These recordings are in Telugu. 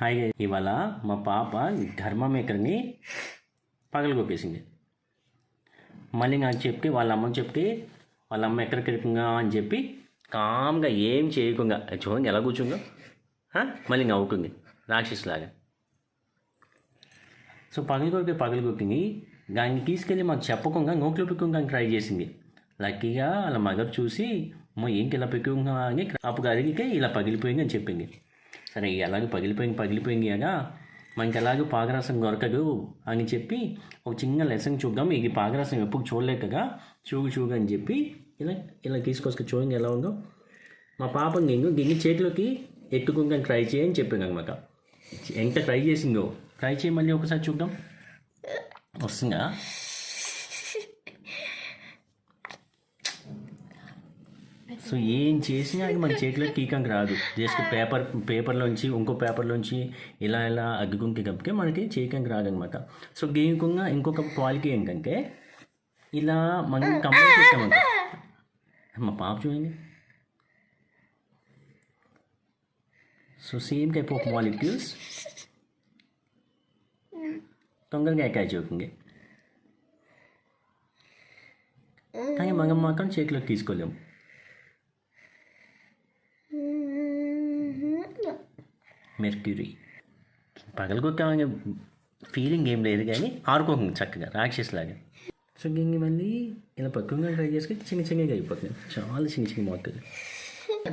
హాయ్ ఇవాళ మా పాప ధర్మమేకర్ని పగలగొప్పేసింది మళ్ళీ నాకు చెప్పి వాళ్ళ అమ్మని చెప్తే వాళ్ళ అమ్మ ఎక్కడికి అని చెప్పి కామ్గా ఏం చేయకుండా చూడండి ఎలా కూర్చుందో? మళ్ళీ మళ్ళీ నవ్వుకుంది. రాక్షసులాగా. సో పగలగొట్టి పగలగొట్టింది దాన్ని తీసుకెళ్ళి మాకు చెప్పకుండా నోట్లో పెట్టుకోడానికి ట్రై చేసింది. లక్కీగా వాళ్ళ మదర్ చూసి అమ్మ ఏంటి ఇలా పెట్టుకున్నా అని అప్పుడు అడిగితే ఇలా పగిలిపోయింది అని చెప్పింది. సరే ఎలాగో పగిలిపోయింది పగిలిపోయింది అగా మనకి ఎలాగో పాగరసం దొరకదు అని చెప్పి ఒక చిన్న లెసన్ చూద్దాం. ఇది పాగరసం ఎప్పుడు చూడలేకగా చూగు చూగు అని చెప్పి ఇలా ఇలా తీసుకొస్తా చూడండి ఎలా ఉందో. మా పాప నేను దీన్ని చేతిలోకి ఎత్తుకుంటాను ట్రై చేయని చెప్పాను అనమాట. ఎంత ట్రై చేసిందో. ట్రై చేయి మళ్ళీ ఒకసారి చూద్దాం. వస్తుందా? సో ఏం చేసినా అది మన చేతిలో టీకంకి రాదు. జస్ట్ పేపర్ పేపర్లోంచి ఇంకో పేపర్లోంచి ఇలా ఇలా అగ్గుకుంటే కప్పితే మనకి చేయకంకి రాదనమాట. సో దీనికున్న ఇంకొక క్వాలిటీ ఏంటంటే ఇలా మనం కంప్లైంట్ చేస్తామంట. మా పాప చూడండి. So same type of molecules తొందరగా అటాచ్ అవుతుంది కానీ మనం మాత్రం చేతిలోకి తీసుకోలేము. మెర్క్యూరీ. పగలగొట్టామని ఫీలింగ్ ఏం లేదు కానీ ఆడుకోకుండా చక్కగా రాక్షస్ లాగా. సో మళ్ళీ ఇలా పక్కగా ట్రై చేసుకుని చిన్న చిన్నగా అయిపోతుంది. చాలా చిన్న చిన్న మాలిక్యూల్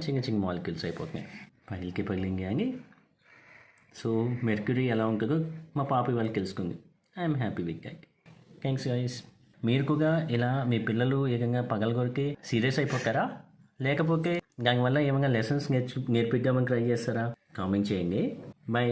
చిన్న చిన్న మాలిక్యూల్స్ అయిపోతున్నాయి. పగిలికి పగిలింది అని సో మెర్క్యూరీ ఎలా ఉంటుందో మా పాప వాళ్ళు తెలుసుకుంది. I'm happy with that thanks guys మీరు కూడా ఇలా మీ పిల్లలు ఏకంగా పగలగొరికి సీరియస్ అయిపోతారా? లేకపోతే దానివల్ల ఏమైనా లెసన్స్ నేర్చు నేర్పిద్దామని ట్రై చేస్తారా? தமிழ்ச்சேனி மை